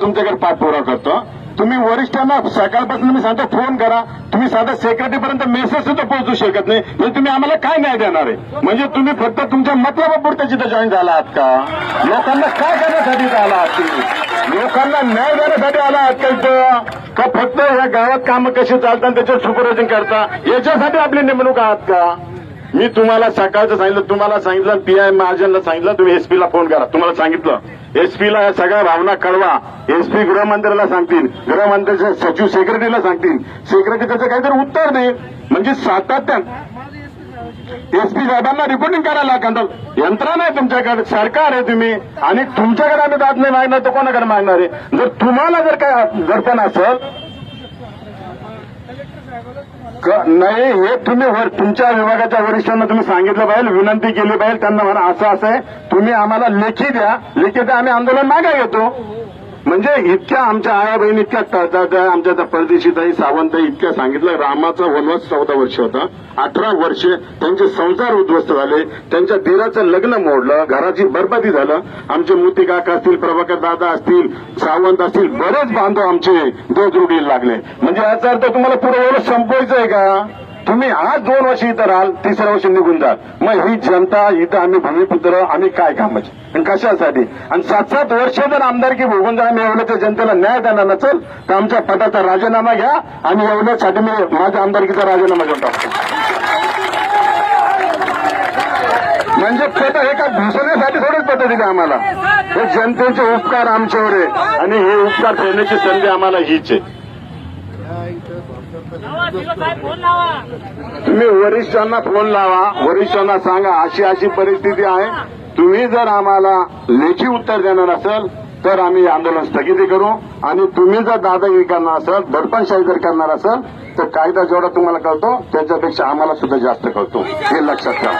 तुमच्याकडे पाठपुरावा करतो. तुम्ही वरिष्ठांना सकाळपासून मी सांगतो फोन करा. तुम्ही साधा सेक्रेटरी पर्यंत मेसेज सुद्धा पोहोचू शकत नाही. हे तुम्ही आम्हाला काय न्याय देणार आहे? म्हणजे तुम्ही फक्त तुमच्या मतलबापुरता जिथं जॉईन झाला आहात का? लोकांना काय करण्यासाठी आला आहात तुम्ही? लोकांना न्याय देण्यासाठी आला आहात का इथं? का फक्त या गावात कामं कशी चालतात त्याच्यात सुपरवायझिंग करता? याच्यासाठी आपली नेमणूक आहात का? मी तुम्हाला सकाळचं सांगितलं तुम्हाला सांगितलं पी आय महाजनला सांगितलं तुम्ही एसपीला फोन करा. तुम्हाला सांगितलं एसपीला या सगळ्या भावना कळवा. एसपी गृहमंत्र्याला सांगतील गृहमंत्र्याचे सचिव सेक्रेटरीला सांगतील. सेक्रेटरी त्याचं काहीतरी उत्तर दे. म्हणजे सातत्यान एसपी साहेबांना रिपोर्टिंग करायला कारण यंत्रणा आहे तुमच्याकडे सरकार आहे तुम्ही. आणि तुमच्याकडे आम्ही दाद नाही मागणार तर कोणाकडे मागणार आहे? जर तुम्हाला जर काय दडपण असेल नाही हे तुम्ही तुमच्या विभागाच्या वरिष्ठांना तुम्ही सांगितलं पाहिजे विनंती केली पाहिजे त्यांना म्हणा असं असं आहे. तुम्ही आम्हाला लेखी द्या. लेखी द्या आम्ही आंदोलन मागे घेतो. म्हणजे इतक्या आमच्या आया बहीण इतक्या तळतळत्या आमच्या त्या परदेशीताई सावंत इतक्या सांगितलं रामाचा वनवास चौदा वर्ष होता. अठरा वर्षे त्यांचे संसार उद्ध्वस्त झाले. त्यांच्या धीराचं लग्न मोडलं. घराची बरबादी झालं. आमचे मोती काका असतील प्रभाकर दादा असतील सावंत असतील बरेच बांधव आमचे देवदृढीला लागले. म्हणजे याचा अर्थ तुम्हाला पुढे एवढं संपवायचं आहे का? तुम्ही आज दोन वर्ष इथं राहाल तिसऱ्या वर्षी निघून जाल. मग ही जनता इथं आम्ही भूमिपुत्र आम्ही काय कामाचे? आणि कशासाठी? आणि सात सात वर्ष जर आमदारकी भोगून जर आम्ही एवढ्या जनतेला न्याय देणार नसेल तर आमच्या पदाचा राजीनामा घ्या आणि एवढ्यासाठी मी माझ्या आमदारकीचा राजीनामा घेऊन टाकतो. म्हणजे पद हे का घुसवण्यासाठी थोडीच पद दिली आम्हाला. हे जनतेचे उपकार आमच्यावर आहे आणि हे उपकार फेडण्याची संधी आम्हाला हीच आहे लावा तिला काय फोन लावा तुम्ही वरिष्ठांना फोन लावा. वरिष्ठांना सांगा. अशी अशी परिस्थिती आहे. तुम्ही जर आम्हाला लेखी उत्तर देणार असेल तर आम्ही आंदोलन स्थगिती करू. आणि तुम्ही जर दादागिरी करणार असाल दडपणशाही जर करणार असाल तर कायदा जेवढा तुम्हाला कळतो त्याच्यापेक्षा आम्हाला सुद्धा जास्त कळतो. हे लक्षात ठेवा.